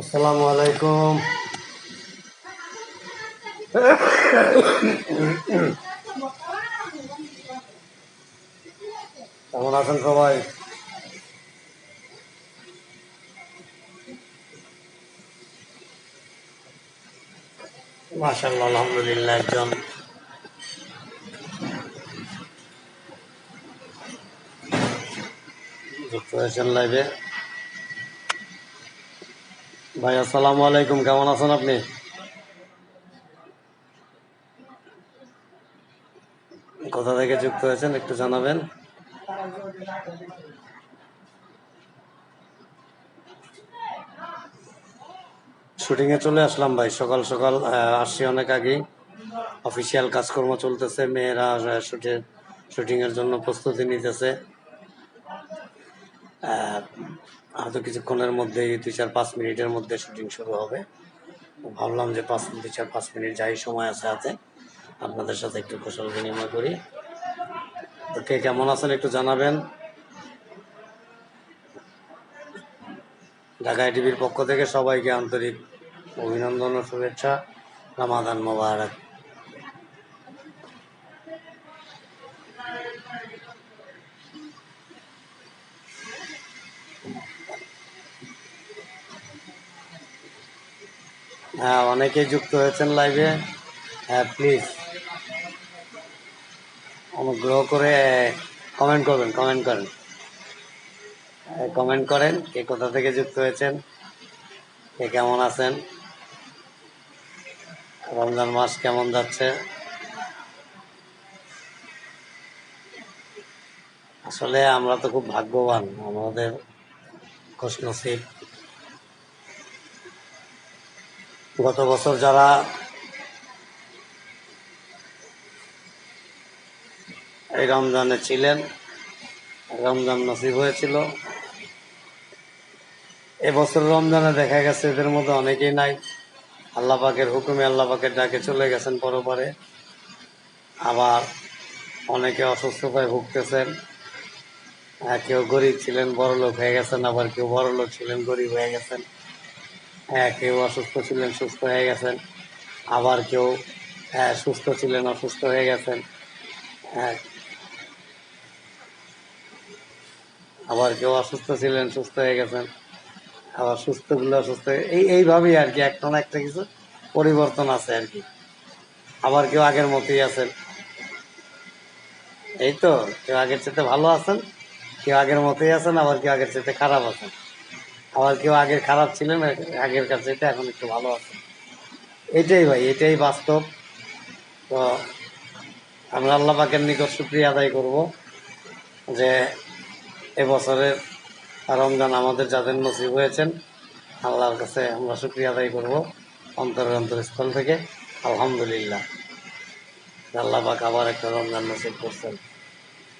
আসসালামু আলাইকুম। কেমন আছেন সবাই? মাশাল্লাহ আলহামদুলিল্লাহ একজন হয়েছেন লাইভে। ভাই, আসসালামু আলাইকুম, কেমন আছেন আপনি? কোথা থেকে যুক্ত হয়েছেন একটু জানাবেন। শুটিংয়ে চলে আসলাম ভাই, সকাল সকাল আসছি অনেক আগেই। অফিসিয়াল কাজকর্ম চলতেছে, মেয়েরা শুটে, শুটিংয়ের জন্য প্রস্তুতি নিতেছে। হয়তো কিছুক্ষণের মধ্যেই দুই চার পাঁচ মিনিটের মধ্যে শুটিং শুরু হবে। ভাবলাম যে পাঁচ, দুই চার পাঁচ মিনিট যাই, সময় আছে হাতে। আপনাদের সাথে একটু কুশল বিনিময় করি। তো কে কেমন আছেন একটু জানাবেন? ঢাকা টিভির পক্ষ থেকে সবাইকে আন্তরিক অভিনন্দন ও শুভেচ্ছা। রামাদান মোবারক। হ্যাঁ অনেকেই যুক্ত হয়েছেন লাইভে হ্যাঁ প্লিজ অনুগ্রহ করে কমেন্ট করবেন কমেন্ট করেন। কমেন্ট করেন কে কোথা থেকে যুক্ত হয়েছেন, কে কেমন আছেন। রমজান মাস কেমন যাচ্ছে। আসলে আমরা তো খুব ভাগ্যবান, আমাদের খুশনসিব। গত বছর যারা এই রমজানে ছিলেন রমজান নসিব হয়েছিল। এবছর রমজানে দেখা গেছে এদের মধ্যে অনেকেই নাই। আল্লাহ পাকের হুকুমে আল্লাহ পাকের ডাকে চলে গেছেন পরপরে। আবার অনেকে অসুস্থতায় ভুগতেছেন। আহ, কেউ গরিব ছিলেন বড়লোক হয়ে গেছেন আবার কেউ বড়লোক ছিলেন গরিব হয়ে গেছেন। হ্যাঁ কেউ অসুস্থ ছিলেন সুস্থ হয়ে গেছেন। আবার কেউ হ্যাঁ, সুস্থ ছিলেন অসুস্থ হয়ে গেছেন। হ্যাঁ। আবার কেউ অসুস্থ ছিলেন সুস্থ হয়ে গেছেন। আবার সুস্থগুলো অসুস্থ হয়ে- এই এইভাবেই আর কি একটা না একটা কিছু পরিবর্তন আছে আর কি। আবার কেউ আগের মতোই আছেন। এই তো কেউ আগের চেয়ে ভালো আছেন কেউ আগের মতোই আছেন আবার কেউ আগের চেয়ে খারাপ আছেন। আবার কেউ আগের খারাপ ছিলেন, আগের কাছে এখন একটু ভালো আছে। এটাই ভাই, এটাই বাস্তব। তো আমরা আল্লাহ পাকের নিকট শুক্রিয়া আদায় করব যে এবছরের রমজান আমাদের যাদের নসিব হয়েছেন, আল্লাহর কাছে আমরা শুক্রিয়া আদায় করব অন্তরের অন্তরস্থল থেকে। আলহামদুলিল্লাহ। আল্লাহ পাক আবার একটা রমজান নসিব করছেন।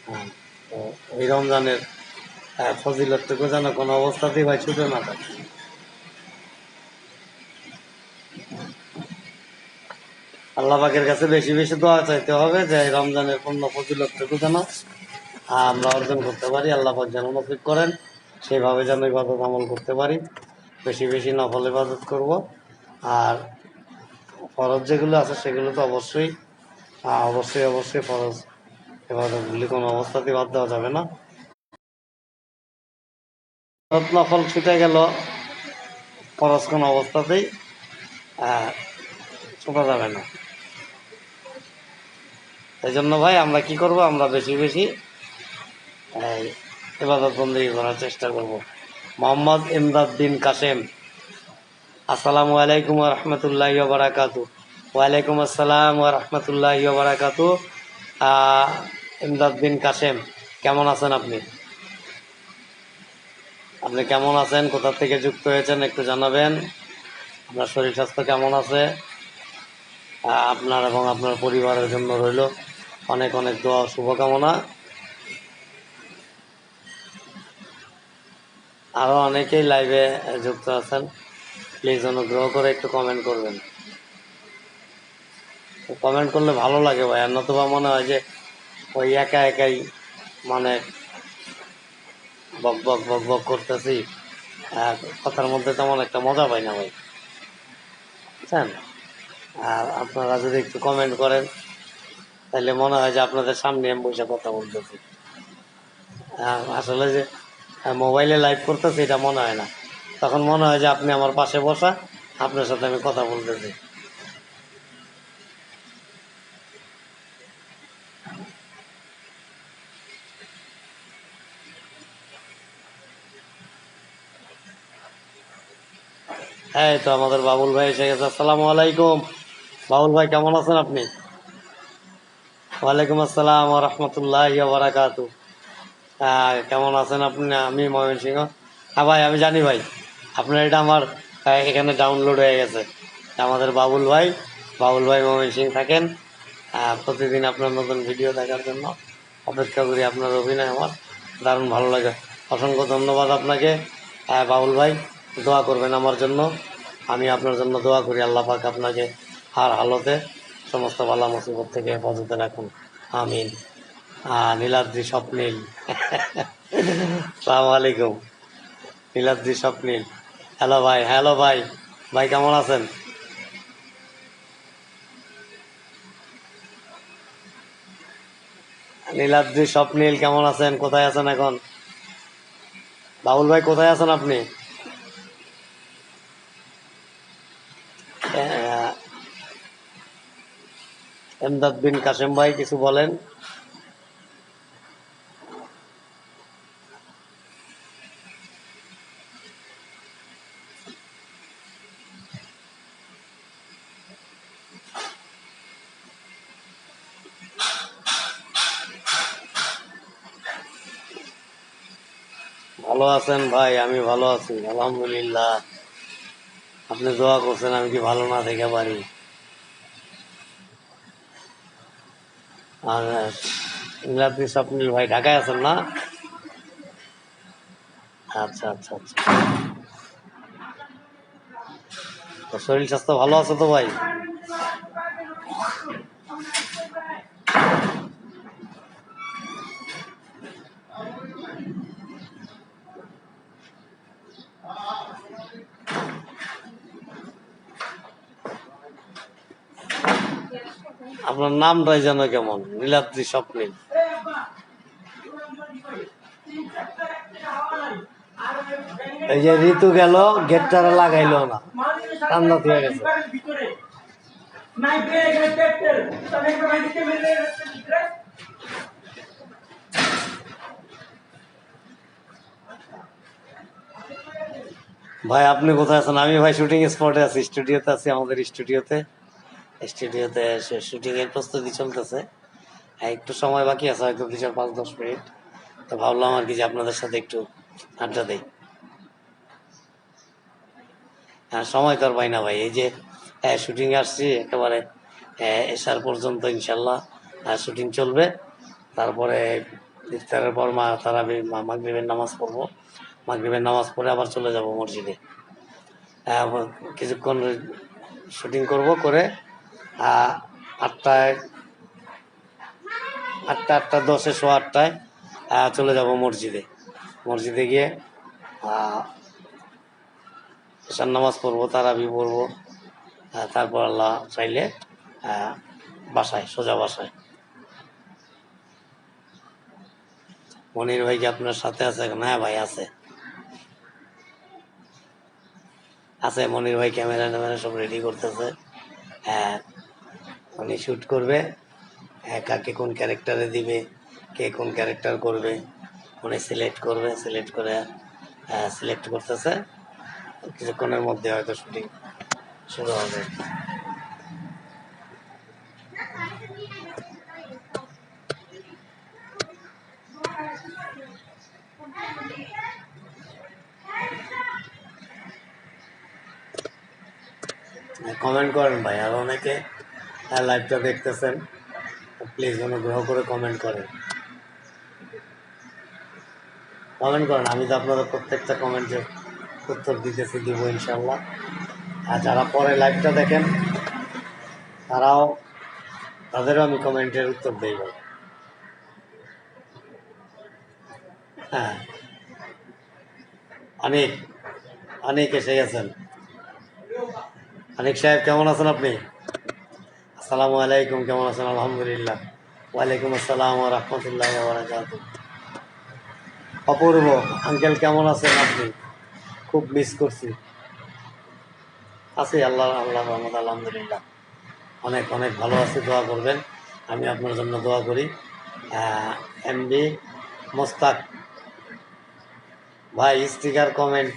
হ্যাঁ তো এই রমজানের হ্যাঁ, ফজিলতটুকু যেন কোনো অবস্থাতেই ভাই ছুটে না থাকে আল্লাহ কাছে বেশি বেশি দোয়া চাইতে হবে যে রমজানের পূর্ণ ফজিলতটুকু যেন আমরা অর্জন করতে পারি আল্লাহ যেন নফিক করেন সেইভাবে যেন ইবাদত আমল করতে পারি। বেশি বেশি নফল ইবাদত করব। আর ফরজ যেগুলো আছে সেগুলো তো অবশ্যই অবশ্যই অবশ্যই ফরজ ইবাদতগুলি কোনো অবস্থাতেই বাদ দেওয়া যাবে না। নফল ছুটে গেল ফরজ কোনো অবস্থাতেই ছোটা যাবে না। এই জন্য ভাই আমরা কি করব? আমরা বেশি বেশি, এই ইবাদত বন্দী করার চেষ্টা করব। মোহাম্মদ ইমদাদ বিন কাসেম, আসসালামু আলাইকুম রহমতুল্লাহ বারাকাতু ওয়ালাইকুম আসসালাম রহমতুল্লাহ বারাকাতু ইমদাদ বিন কাসেম, কেমন আছেন আপনি? আপনি কেমন আছেন? কোথা থেকে যুক্ত হয়েছেন একটু জানাবেন। আপনার শরীর স্বাস্থ্য কেমন আছে? আপনার এবং আপনার পরিবারের জন্য রইল অনেক অনেক দোয়া শুভকামনা। আরও অনেকেই লাইভে যুক্ত আছেন। প্লিজ অনুগ্রহ করে একটু কমেন্ট করবেন। কমেন্ট করলে ভালো লাগে ভাই। আর নতুবা মনে হয় যে ওই একা একাই মানে বক বক বক বক করতেছি। আর কথার মধ্যে তেমন একটা মজা পাই না ভাই। বুঝছেন? আর আপনারা যদি একটু কমেন্ট করেন তাহলে মনে হয় যে আপনাদের সামনে আমি বসে কথা বলতেছি। আসলে যে মোবাইলে লাইভ করতেছি, এটা মনে হয় না। তখন মনে হয় যে আপনি আমার পাশে বসা, আপনার সাথে আমি কথা বলতেছি। হ্যাঁ তো আমাদের বাবুল ভাই এসে গেছে। আসসালামু আলাইকুম। বাবুল ভাই কেমন আছেন আপনি? ওয়ালাইকুম আসসালাম রহমতুল্লাহ বারাকাতু। হ্যাঁ কেমন আছেন আপনি? আমি ময়মনসিংহ। হ্যাঁ ভাই আমি জানি ভাই আপনার এটা আমার এখানে ডাউনলোড হয়ে গেছে। আমাদের বাবুল ভাই বাবুল ভাই ময়মনসিং থাকেন। আহ, প্রতিদিন আপনার নতুন ভিডিও দেখার জন্য অপেক্ষা করি আপনার অভিনয় আমার। দারুণ ভালো লাগে। অসংখ্য ধন্যবাদ আপনাকে। আহ, বাবুল ভাই দোয়া করবেন আমার জন্য। আমি আপনার জন্য দোয়া করি, আল্লাহ পাক আপনাকে হার হালতে সমস্ত বালা মুসিবত থেকে হেফাজতে রাখুন। আমিন। নীলাদ্রি স্বপ্নীল। সালাম আলাইকুম। নীলাদ্রি স্বপ্নীল। হ্যালো ভাই হ্যালো ভাই। ভাই, কেমন আছেন? নীলাদ্রি স্বপ্নীল, কেমন আছেন? কোথায় আছেন এখন? বাবুল ভাই, কোথায় আছেন আপনি? এমদাদ বিন কাসেম ভাই, কিছু বলেন? ভালো আছেন ভাই, আমি ভালো আছি, আলহামদুলিল্লাহ। আপনি দোয়া করছেন, আমি কি ভালো না থেকে পারি? আর আপনি স্বপ্নিল ভাই, ঢাকায় আছেন না? আচ্ছা আচ্ছা আচ্ছা। শরীর স্বাস্থ্য ভালো আছে তো ভাই? নামটাই যেন কেমন? নীলাদ্রি স্বপ্নিল এই যে ঋতু গেল গেটটারা লাগাইলো না। ঠান্ডা হয়ে গেছে। ভাই, আপনি কোথায় আছেন? আমি ভাই শুটিং স্পটে আছি স্টুডিওতে আছি, আমাদের স্টুডিওতে স্টুডিওতে শুটিং এর প্রস্তুতি চলতেছে। একটু সময় বাকি আছে হয়তো দু চার পাঁচ দশ মিনিট। তো ভাবলাম আর কি যে আপনাদের সাথে একটু আড্ডা দেই। হ্যাঁ সময় তো আর পাই না ভাই এই যে হ্যাঁ শুটিং আসছি একেবারে হ্যাঁ, এসার পর্যন্ত ইনশাল্লাহ। শুটিং চলবে। তারপরে ইফতারের পর মা তারা মাগরিবের নামাজ পড়ব। মাগরিবের নামাজ পড়ে আবার চলে যাব মসজিদে। হ্যাঁ, কিছুক্ষণ শুটিং করব করে আটটায়, আটটা আটটা, দশে শো আটটায় চলে যাব মসজিদে। মসজিদে গিয়ে এশার নামাজ পড়ব, তারাবি পড়ব তারপর আল্লাহ চাইলে বাসায়, সোজা বাসায়। মনির ভাই কি আপনার সাথে আছে? হ্যাঁ ভাই, আছে। আছে, মনির ভাই ক্যামেরা ট্যামেরা সব রেডি করতেছে। হ্যাঁ উনি শ্যুট করবে হ্যাঁ কাকে কোন ক্যারেক্টারে দিবে, কে কোন ক্যারেক্টার করবে, উনি সিলেক্ট করবে সিলেক্ট করে সিলেক্ট করতেছে। কিছুক্ষণের মধ্যে হয়তো শুটিং শুরু হবে। কমেন্ট করেন ভাই, আর অনেকে লাইভটা দেখতেছেন প্লিজ অনুগ্রহ করে কমেন্ট করেন। কমেন্ট করেন, আমি তো আপনাদের প্রত্যেকটা কমেন্টের উত্তর দিতেছি, দিব ইনশাল্লাহ আর যারা পরে লাইভটা দেখেন, তারাও, তাদেরও আমি কমেন্টের উত্তর দেই হ্যাঁ। অনেক অনেক এসে গেছেন। অনেক সাহেব, কেমন আছেন আপনি? আসসালামু আলাইকুম, কেমন আছেন? আলহামদুলিল্লাহ। ওয়ালাইকুম আসসালাম রহমতুল্লাহ বারাকাতু অপূর্ব। আঙ্কেল, কেমন আছেন আপনি? খুব মিস করছি। আছি আল্লাহ আল্লাহ রহমত, আলহামদুলিল্লাহ। অনেক অনেক ভালো আছে, দোয়া করবেন। আমি আপনার জন্য দোয়া করি। এমডি মোস্তাক। ভাই স্টিকার কমেন্ট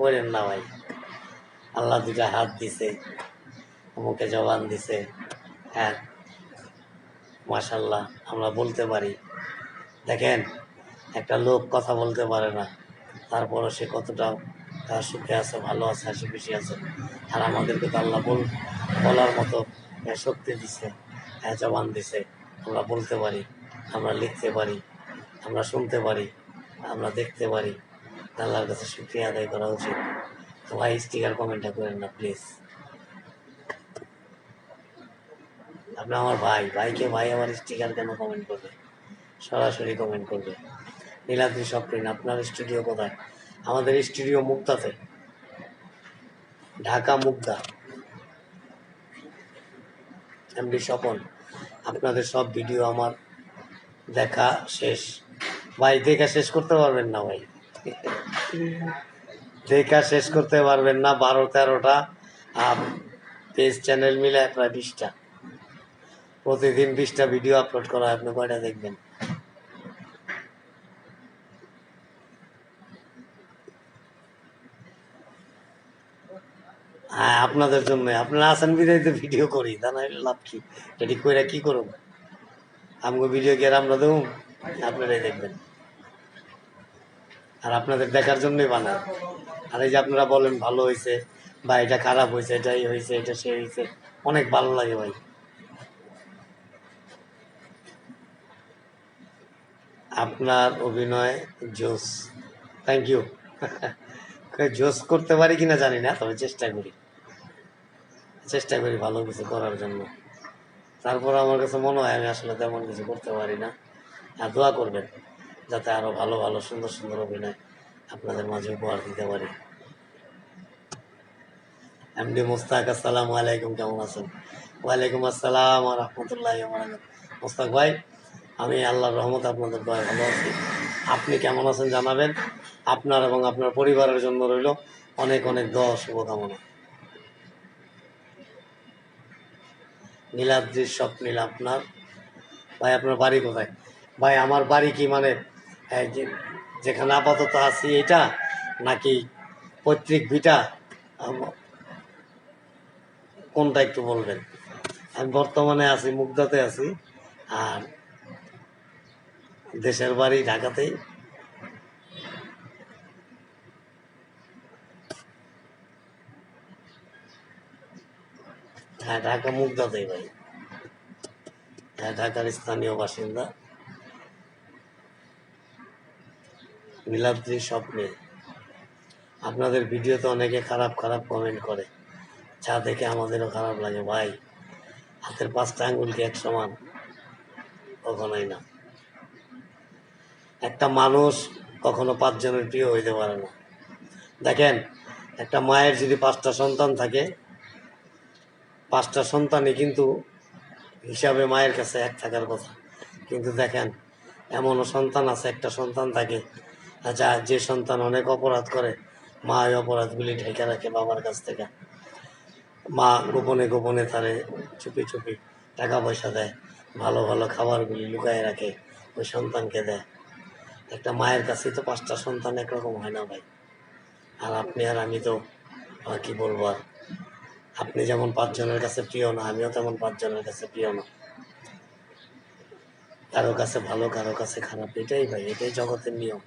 করেন না ভাই। আল্লাহ দুটা হাত দিছে। মুখে জবান দিছে। হ্যাঁ মাশাল্লাহ, আমরা বলতে পারি। দেখেন, একটা লোক কথা বলতে পারে না। তারপরও সে কতটা তার সুখে আছে, ভালো আছে, হাসি খুশি আছে। আর আমাদেরকে তো আল্লাহ বল, বলার মতো শক্তি দিছে হ্যাঁ জবান দিছে। আমরা বলতে পারি, আমরা লিখতে পারি, আমরা শুনতে পারি, আমরা দেখতে পারি। আল্লাহর কাছে শুক্রিয়া আদায় করা উচিত। তো ভাই স্টিকার কমেন্টটা করেন না প্লিজ আপনি আমার ভাই, ভাইকে ভাই আমার স্টিকার কেন কমেন্ট করবে? সরাসরি কমেন্ট করবে। নীলাদ্রি সপ্রিন আপনার স্টুডিও কোথায়? আমাদের স্টুডিও মুক্তাতে। ঢাকা মুক্তা। এমডি স্বপন, আপনাদের সব ভিডিও আমার দেখা শেষ। ভাই, দেখা শেষ করতে পারবেন না ভাই। দেখা শেষ করতে পারবেন না, বারো তেরোটা। আর পেজ চ্যানেল মিলে প্রায় বিশটা। প্রতিদিন বিশটা ভিডিও আপলোড করা আপনি কয়টা দেখবেন? হ্যাঁ আপনাদের জন্য। আপনারা আছেন বিদায়িত ভিডিও করি, তা না লাভ কি? এটি কইরা কি করব আমগো ভিডিও কি আমরা দেবো? আপনারাই দেখবেন। আর আপনাদের দেখার জন্যই বানাই। আর এই যে আপনারা বলেন ভালো হয়েছে বা এটা খারাপ হয়েছে এটাই হয়েছে এটা সে হয়েছে অনেক ভালো লাগে ভাই। আপনার অভিনয় জোস থ্যাংক ইউ জোস করতে পারি কিনা জানি না, তবে চেষ্টা করি। চেষ্টা করি ভালো কিছু করার জন্য। তারপর আমার কাছে মনে হয় আমি আসলে তেমন কিছু করতে পারি না। আর দোয়া করবেন, যাতে আরও ভালো ভালো, সুন্দর সুন্দর অভিনয় আপনাদের মাঝে উপহার দিতে পারি। এমডি মোস্তাক, আসসালামু আলাইকুম, কেমন আছেন? ওয়ালাইকুম আসসালাম রহমতুল্লাহ মোস্তাক ভাই আমি আল্লাহর রহমত আপনাদের দয়া ভালো আছি। আপনি কেমন আছেন জানাবেন। আপনার এবং আপনার পরিবারের জন্য রইল অনেক অনেক দোয়া শুভকামনা। নীলাদ্রির স্বপ্নীল আপনার। ভাই, আপনার বাড়ি কোথায়? ভাই, আমার বাড়ি কি মানে যেখানে আপাতত আছি এটা, নাকি পৈতৃক ভিটা? কোনটা একটু বলবেন? আমি বর্তমানে আছি মুগদাতে আছি, আর দেশের বাড়ি ঢাকাতেই। হ্যাঁ ঢাকা মুগদাতেই ভাই। হ্যাঁ ঢাকার স্থানীয় বাসিন্দা। নীলাদ্রি স্বপ্নে। আপনাদের ভিডিওতে অনেকে খারাপ খারাপ কমেন্ট করে। যা দেখে আমাদেরও খারাপ লাগে ভাই। হাতের পাঁচটা আঙ্গুলকে এক সমান। কখনোই না। একটা মানুষ কখনো পাঁচজনের প্রিয় হইতে পারে না। দেখেন, একটা মায়ের যদি পাঁচটা সন্তান থাকে, পাঁচটা সন্তানই কিন্তু হিসাবে মায়ের কাছে এক থাকার কথা। কিন্তু দেখেন, এমনও সন্তান আছে, একটা সন্তান থাকে যা যে সন্তান অনেক অপরাধ করে, মা ওই অপরাধগুলি ঢেকে রাখে বাবার কাছ থেকে। মা গোপনে গোপনে তারে চুপি চুপি টাকা পয়সা দেয়, ভালো ভালো খাবারগুলি লুকায় রাখে, ওই সন্তানকে দেয়। একটা মায়ের কাছে তো পাঁচটা সন্তান একরকম হয় না ভাই। আর আপনি আর আমি তো কি বলব আর? আপনি যেমন পাঁচজনের কাছে প্রিয় না, আমিও তেমন পাঁচজনের কাছে প্রিয় না। কারও কাছে ভালো, কারও কাছে খারাপ, এটাই ভাই, এটাই জগতের নিয়ম।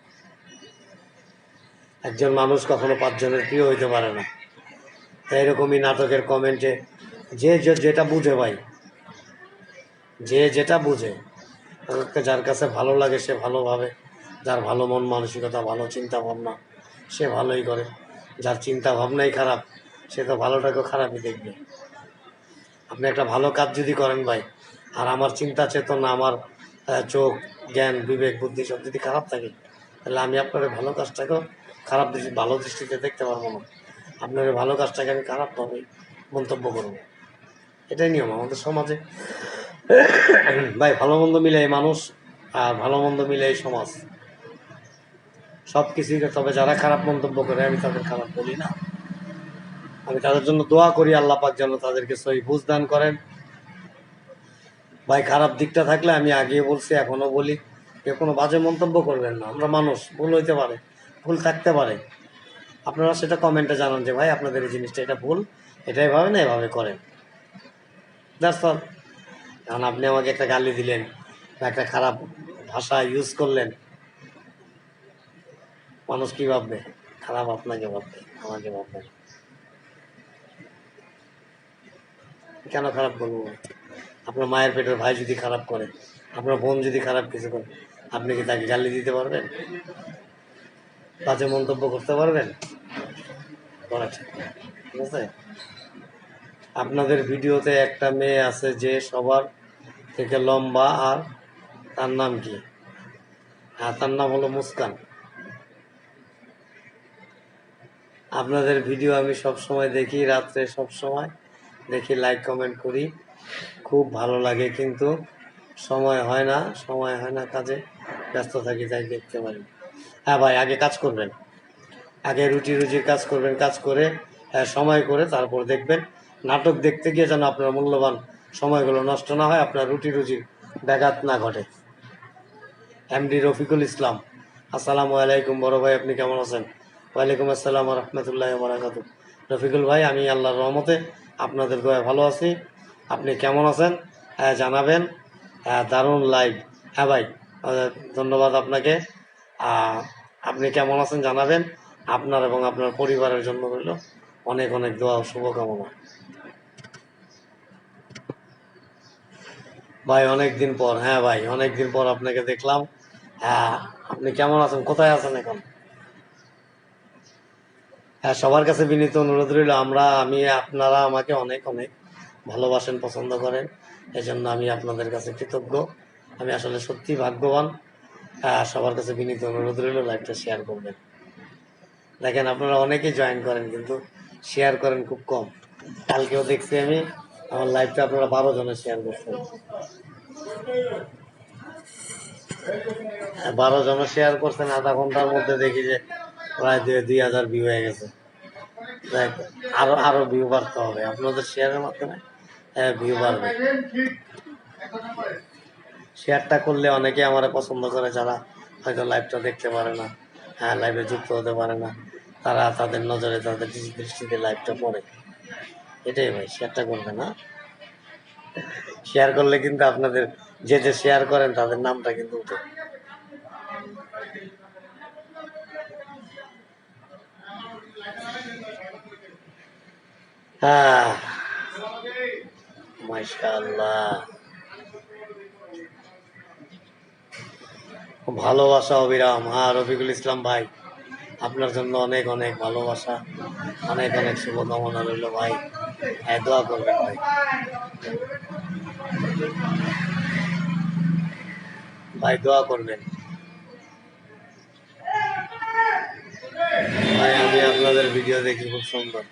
একজন মানুষ কখনো পাঁচজনের প্রিয় হইতে পারে না। তাই এরকমই নাটকের কমেন্টে, যে- যেটা বুঝে ভাই, যে যেটা বুঝে, যার কাছে ভালো লাগে সে ভালোভাবে যার ভালো মন, মানসিকতা, ভালো চিন্তা ভাবনা সে ভালোই করে। যার চিন্তা ভাবনাই খারাপ, সে তো ভালোটাকেও খারাপই দেখবে। আপনি একটা ভালো কাজ যদি করেন ভাই, আর আমার চিন্তা, চেতনা, আমার চোখ, জ্ঞান, বিবেক, বুদ্ধি সব যদি খারাপ থাকে, তাহলে আমি আপনার ভালো কাজটাকেও খারাপ দৃষ্টি, ভালো দৃষ্টিতে দেখতে পারব না। আপনার ভালো কাজটাকে আমি খারাপভাবে মন্তব্য করব। এটাই নিয়ম আমাদের সমাজে। ভাই, ভালো মন্দ মিলে মানুষ, আর ভালো মন্দ মিলে সমাজ। সব কিছুই তবে যারা খারাপ মন্তব্য করে, আমি তাদের খারাপ বলি না। আমি তাদের জন্য দোয়া করি, আল্লাহ পাক যেন তাদেরকে সহি বুঝ দান করেন। ভাই, খারাপ দিকটা থাকলে আমি আগেই বলছি এখনও বলি। কেউ কোনো বাজে মন্তব্য করবেন না। আমরা মানুষ, ভুল হইতে পারে, ভুল থাকতে পারে। আপনারা সেটা কমেন্টে জানান যে, ভাই, আপনাদের এই জিনিসটা, এটা ভুল, এটা এভাবে না, এভাবে করেন। অল কারণ আপনি আমাকে একটা গালি দিলেন বা একটা খারাপ ভাষা ইউজ করলেন। মানুষ কি ভাববে? খারাপ আপনাকে ভাববে, আমাকে ভাববে। কেন খারাপ বলব? আপনার মায়ের পেটের ভাই যদি খারাপ করে, আপনার বোন যদি খারাপ কিছু করে, আপনি কি তাকে গালি দিতে পারবেন? বাজে মন্তব্য করতে পারবেন? ঠিক আছে? আপনাদের ভিডিওতে একটা মেয়ে আছে যে সবার থেকে লম্বা, আর তার নাম কি? হ্যাঁ তার নাম হলো মুস্কান। আপনাদের ভিডিও আমি সব সময় দেখি রাত্রে সব সময় দেখি লাইক কমেন্ট করি। খুব ভালো লাগে কিন্তু সময় হয় না সময় হয় না কাজে। ব্যস্ত থাকি তাই দেখতে পারি। হ্যাঁ ভাই আগে কাজ করবেন। আগে রুটি রুজির কাজ করবেন কাজ করে হ্যাঁ, সময় করে তারপর দেখবেন। নাটক দেখতে গিয়ে যেন আপনার মূল্যবান সময়গুলো নষ্ট না হয় আপনার রুটি রুজির ব্যাঘাত না ঘটে। এমডি রফিকুল ইসলাম আসসালামু আলাইকুম বড় ভাই আপনি কেমন আছেন? ওয়ালাইকুম আসসালাম রহমতুল্লাহ বারাকাত রফিকুল ভাই, আমি আল্লাহর রহমতে আপনাদের দয়া ভালো আছি। আপনি কেমন আছেন? হ্যাঁ জানাবেন। হ্যাঁ দারুণ লাইভ হ্যাঁ ভাই ধন্যবাদ আপনাকে। আপনি কেমন আছেন জানাবেন। আপনার এবং আপনার পরিবারের জন্য রইল অনেক অনেক দোয়া শুভকামনা। ভাই অনেক দিন পর হ্যাঁ ভাই অনেক দিন পর আপনাকে দেখলাম। হ্যাঁ আপনি কেমন আছেন? কোথায় আছেন এখন? সবার কাছে বিনীত অনুরোধ রইল আমরা আমি আপনারা আমাকে অনেক অনেক ভালোবাসেন পছন্দ করেন এজন্য আমি আপনাদের কাছে কৃতজ্ঞ। আমি আসলে সত্যি ভাগ্যবান। হ্যাঁ সবার কাছে বিনীত অনুরোধ রইল লাইভটা শেয়ার করবেন। দেখেন আপনারা অনেকেই জয়েন করেন কিন্তু শেয়ার করেন খুব কম। কালকেও দেখছি আমি আমার লাইভটা আপনারা বারো জনে শেয়ার করছেন। হ্যাঁ, বারো জনে শেয়ার করছেন আধা ঘণ্টার মধ্যে দেখি যে প্রায় দুই হাজার ভিউ হয়ে গেছে। আরও আরও ভিউ বাড়তে হবে। আপনাদের শেয়ারের মাধ্যমে ভিউ বাড়বে। শেয়ারটা করলে অনেকে আমার পছন্দ করে, যারা হয়তো লাইভটা দেখতে পারে না হ্যাঁ লাইভে যুক্ত হতে পারে না, তারা তাদের নজরে, তাদের দৃষ্টিতে লাইভটা পড়ে। এটাই ভাই শেয়ারটা করবে না? শেয়ার করলে কিন্তু আপনাদের যে যে শেয়ার করেন, তাদের নামটা কিন্তু উঠে। ভালোবাসা অবিরাম। হ্যাঁ রফিকুল ইসলাম ভাই, আপনার জন্য অনেক অনেক ভালোবাসা। অনেক অনেক শুভকামনা রইল ভাই। হ্যাঁ দোয়া করবেন ভাই। ভাই, দোয়া করবেন। ভাই, আমি আপনাদের ভিডিও দেখি, খুব সুন্দর।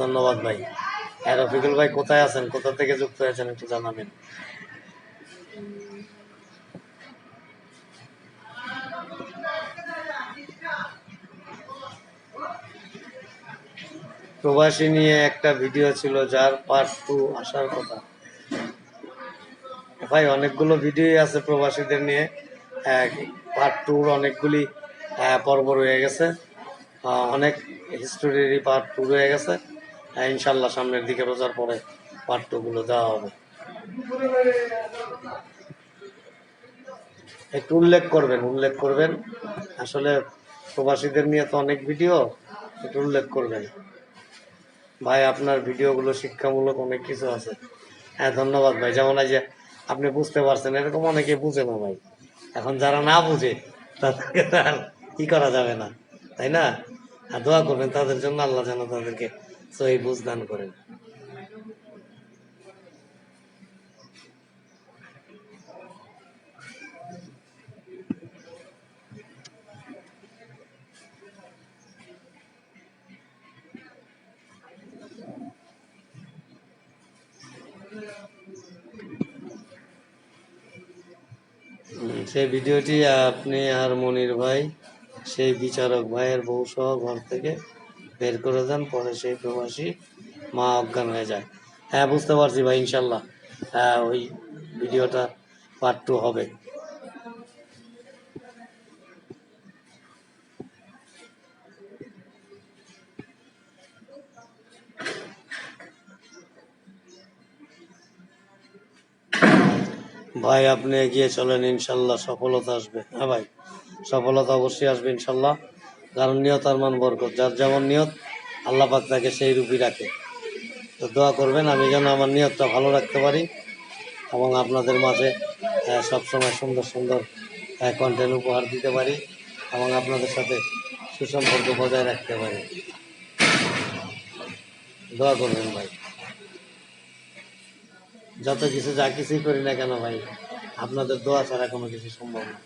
ধন্যবাদ ভাই। হ্যাঁ রফিকুল ভাই কোথায় আছেন? কোথা থেকে যুক্ত হয়েছেন একটু জানাবেন? প্রবাসী নিয়ে একটা ভিডিও ছিল, যার পার্ট টু আসার কথা। ভাই, অনেকগুলো ভিডিও আছে প্রবাসীদের নিয়ে। পার্ট টুর অনেকগুলি পর্ব রয়ে গেছে। অনেক হিস্টোরিরই পার্ট টু রয়ে গেছে। ইনশাল্লাহ সামনের দিকে রোজার পরে পার্ট টু গুলো দেওয়া হবে। একটু উল্লেখ করবেন উল্লেখ করবেন। আসলে প্রবাসীদের নিয়ে তো অনেক ভিডিও, একটু উল্লেখ করবেন। ভাই, আপনার ভিডিওগুলো শিক্ষামূলক অনেক কিছু আছে। হ্যাঁ ধন্যবাদ ভাই। যেমন যে আপনি বুঝতে পারছেন, এরকম অনেকে বুঝে না ভাই। এখন যারা না বুঝে, তাদেরকে আর কি করা যাবে না, তাই না? আর দোয়া করবেন তাদের জন্য, আল্লাহ যেন তাদেরকে সহি বুঝদান করেন। সেই ভিডিওটি আপনি আর মনির ভাই, সেই বিচারক ভাইয়ের বউ সহ ঘর থেকে বের করে দেন, পরে সেই প্রবাসী মা অজ্ঞান হয়ে যায়। হ্যাঁ বুঝতে পারছি ভাই, ইনশাল্লাহ। হ্যাঁ ওই ভিডিওটা পার্ট টু হবে। ভাই, আপনি এগিয়ে চলেন, ইনশাল্লাহ সফলতা আসবে। হ্যাঁ ভাই, সফলতা অবশ্যই আসবে, ইনশাল্লাহ। কারণ নিয়ত আর মান বরকত, যার যেমন নিয়ত, আল্লাহ পাক তাকে সেই রূপই রাখে। তো দোয়া করবেন, আমি যেন আমার নিয়তটা ভালো রাখতে পারি এবং আপনাদের মাঝে সবসময় সুন্দর সুন্দর কন্টেন্ট উপহার দিতে পারি এবং আপনাদের সাথে সুসম্পর্ক বজায় রাখতে পারি। দোয়া করবেন ভাই। যত কিছু যা কিছুই করি না কেন ভাই, আপনাদের দোয়া ছাড়া কোনো কিছু সম্ভব না।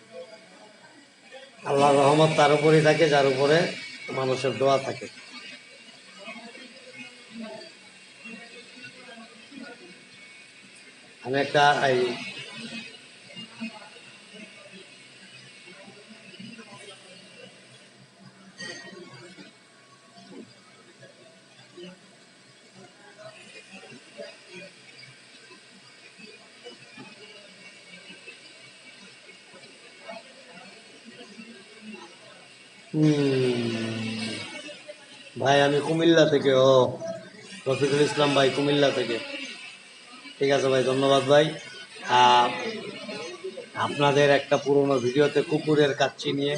আল্লাহ রহমত তার উপরেই থাকে যার উপরে মানুষের দোয়া থাকে। আমি একটা এই ভাই, আমি কুমিল্লা থেকে, ও, রফিকুল ইসলাম ভাই, কুমিল্লা থেকে। ঠিক আছে ভাই, ধন্যবাদ ভাই। আপনাদের একটা পুরনো ভিডিওতে কুকুরের কাচ্চি নিয়ে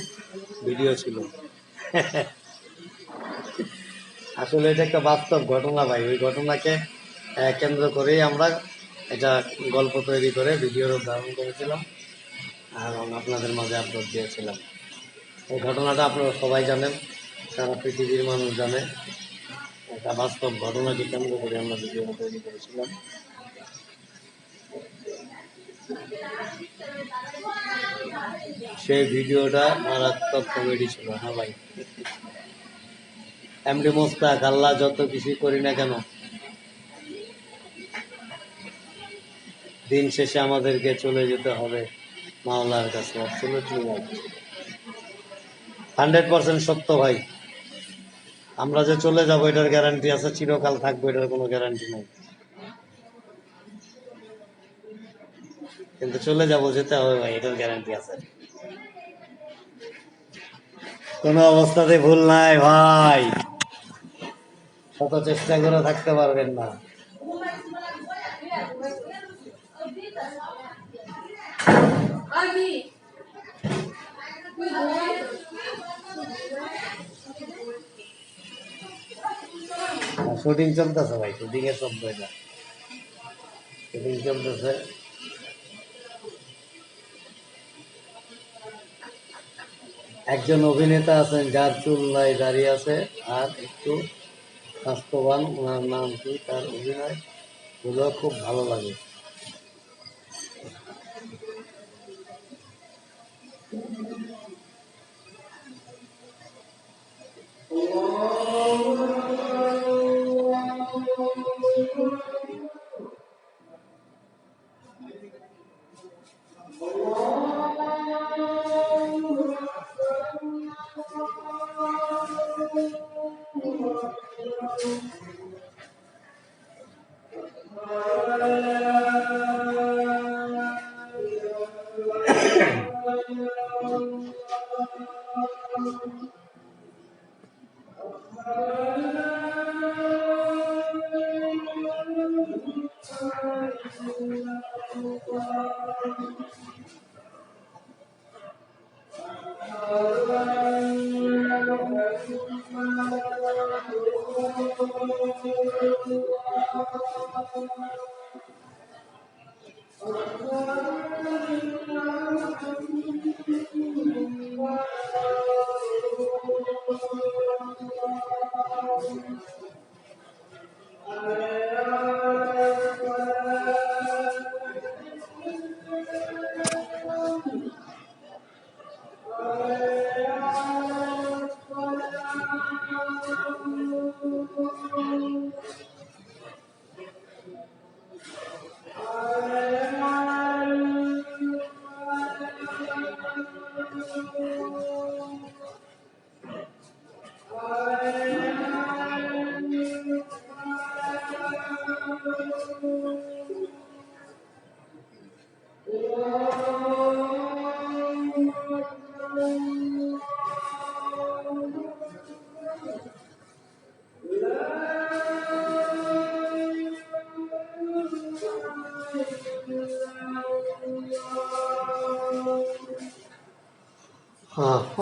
ভিডিও ছিল। আসলে এটা একটা বাস্তব ঘটনা ভাই, ওই ঘটনাকে কেন্দ্র করেই আমরা এটা গল্প তৈরি করে, ভিডিওর ধারণ করেছিলাম। এবং আপনাদের মাঝে আপলোড দিয়েছিলাম। এই ঘটনাটা আপনারা সবাই জানেন, সারা পৃথিবীর মানুষ জানে। একটা বাস্তব ঘটনাকে কেন্দ্র করে আমরা ভিডিও তৈরি করেছিলাম। সেই ভিডিওটা মারাত্মক কমেডি ছিল হ্যাঁ ভাই? এমডি মোস্তাক, আল্লাহ যত কিছুই করি না কেন, দিন শেষে আমাদেরকে চলে যেতে হবে মাওলার কাছে। অ্যাবসলিউটলি ভাই হান্ড্রেড পার্সেন্ট সত্য ভাই। আমরা যে চলে যাব, এটার গ্যারান্টি আছে, চিরকাল থাকব, এটার কোনো গ্যারান্টি নাই। কিন্তু চলে যাব, যেতে হবে ভাই, এটার গ্যারান্টি আছে। কোনো অবস্থাতে ভুল নাই ভাই। শত চেষ্টা করে থাকতে পারবেন না। শুটিং চলতেছে ভাই শুটিং এর শব্দ এটা। শুটিং চলতেছে। একজন অভিনেতা আছেন, যার চুল নাই দাঁড়িয়ে আছে, আর একটু স্বাস্থ্যবান, ওনার নাম কি, তার অভিনয় ওগুলো খুব ভালো লাগে। Oh Thank you. thousand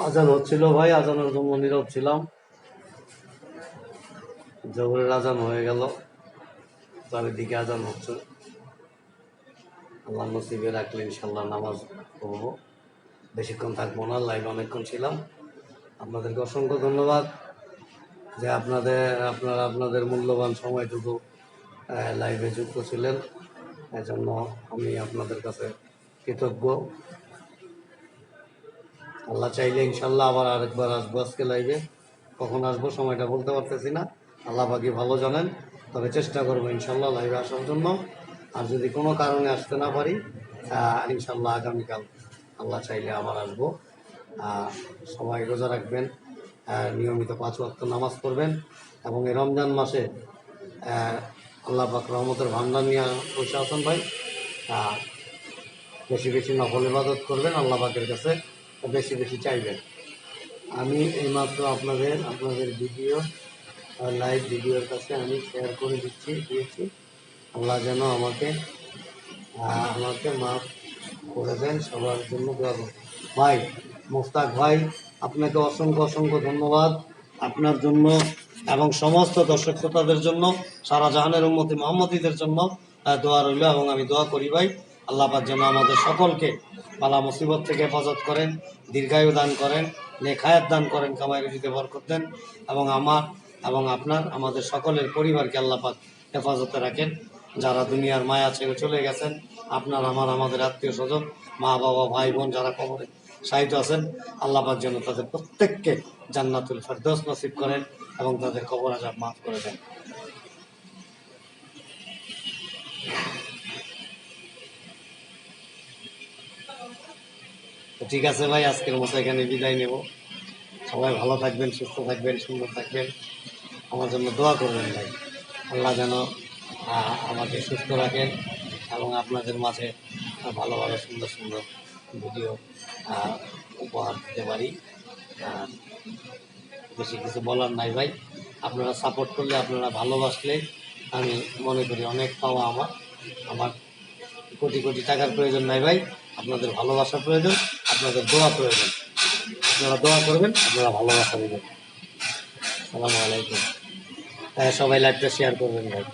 আজান হচ্ছিল ভাই, আজানের জন্য নীরব ছিলাম। জবরের আজান হয়ে গেল, চারিদিকে আজান হচ্ছে। আল্লাহ নসিবে রাখলে ইনশাল্লাহ নামাজ পড়ব। বেশিক্ষণ থাকব না লাইভ অনেকক্ষণ ছিলাম। আপনাদেরকে অসংখ্য ধন্যবাদ যে আপনাদের, আপনারা আপনাদের মূল্যবান সময়টুকু লাইভে যুক্ত ছিলেন। এজন্য আমি আপনাদের কাছে কৃতজ্ঞ। আল্লাহ চাইলে ইনশাল্লাহ আবার আরেকবার আসব আজকে লাইভে কখন আসব সময়টা বলতে পারতেছি না। আল্লাহ বাকি ভালো জানেন। তবে চেষ্টা করব ইনশাল্লাহ লাইভে আসার জন্য। আর যদি কোনো কারণে আসতে না পারি ইনশাল্লাহ আগামীকাল আল্লাহ চাইলে আবার আসব। সবাই রোজা রাখবেন নিয়মিত পাঁচ ওয়াক্ত নামাজ পড়বেন এবং এই রমজান মাসে আল্লাহ পাক রহমতের ভান্ডার নিয়ে বসে আছেন ভাই। বেশি বেশি নফল ইবাদত করবেন, আল্লাহ পাকের কাছে বেশি বেশি চাইবেন আমি এইমাত্র আপনাদের আপনাদের ভিডিও লাইভ ভিডিওর কাছে আমি শেয়ার করে দিচ্ছি, দিয়েছি। আল্লাহ যেন আমাকে আমাকে মাফ করে দেন, সবার জন্য দোয়া ভাই, মোস্তাক ভাই, আপনাকে অসংখ্য অসংখ্য ধন্যবাদ আপনার জন্য এবং সমস্ত দর্শক শ্রোতাদের জন্য, সারা জাহানের উন্মতি মোহাম্মদীদের জন্য দোয়া রইল এবং আমি দোয়া করি ভাই। আল্লাহ যেন আমাদের সকলকে বালা মুসিবত থেকে হেফাজত করেন, দীর্ঘায়ু দান করেন, নেখায়াত দান করেন, কামাই রুজিতে বরকত দেন। এবং আমার এবং আপনার, আমাদের সকলের পরিবারকে আল্লাহ পাক হেফাজতে রাখেন। যারা দুনিয়ার মায়া ছেড়ে চলে গেছেন, আপনার, আমার, আমাদের আত্মীয় স্বজন, মা, বাবা, ভাই, বোন যারা কবরে সাহিত্য আছেন, আল্লাহ পাক যেন তাদের প্রত্যেককে জান্নাতুল ফেরদৌস নসিব করেন এবং তাদের কবর আজাব মাফ করে দেন। ঠিক আছে ভাই, আজকের মতো এখানে বিদায় নেব। সবাই ভালো থাকবেন, সুস্থ থাকবেন, সুন্দর থাকবেন। আমার জন্য দোয়া করবেন ভাই। আল্লাহ যেন আমাকে সুস্থ রাখেন এবং আপনাদের মাঝে ভালো ভালো সুন্দর সুন্দর ভিডিও উপহার দিতে পারি। বেশি কিছু বলার নাই ভাই। আপনারা সাপোর্ট করলে, আপনারা ভালোবাসলে আমি মনে করি অনেক পাওয়া আমার। আমার কোটি কোটি টাকার প্রয়োজন নাই ভাই। আপনাদের ভালোবাসার প্রয়োজন। আপনাদের দোয়া প্রয়োজন আপনারা দোয়া করবেন, আপনারা ভালোবাসা দেবেন। সালামু আলাইকুম। হ্যাঁ সবাই লাইভটা শেয়ার করবেন ভাই।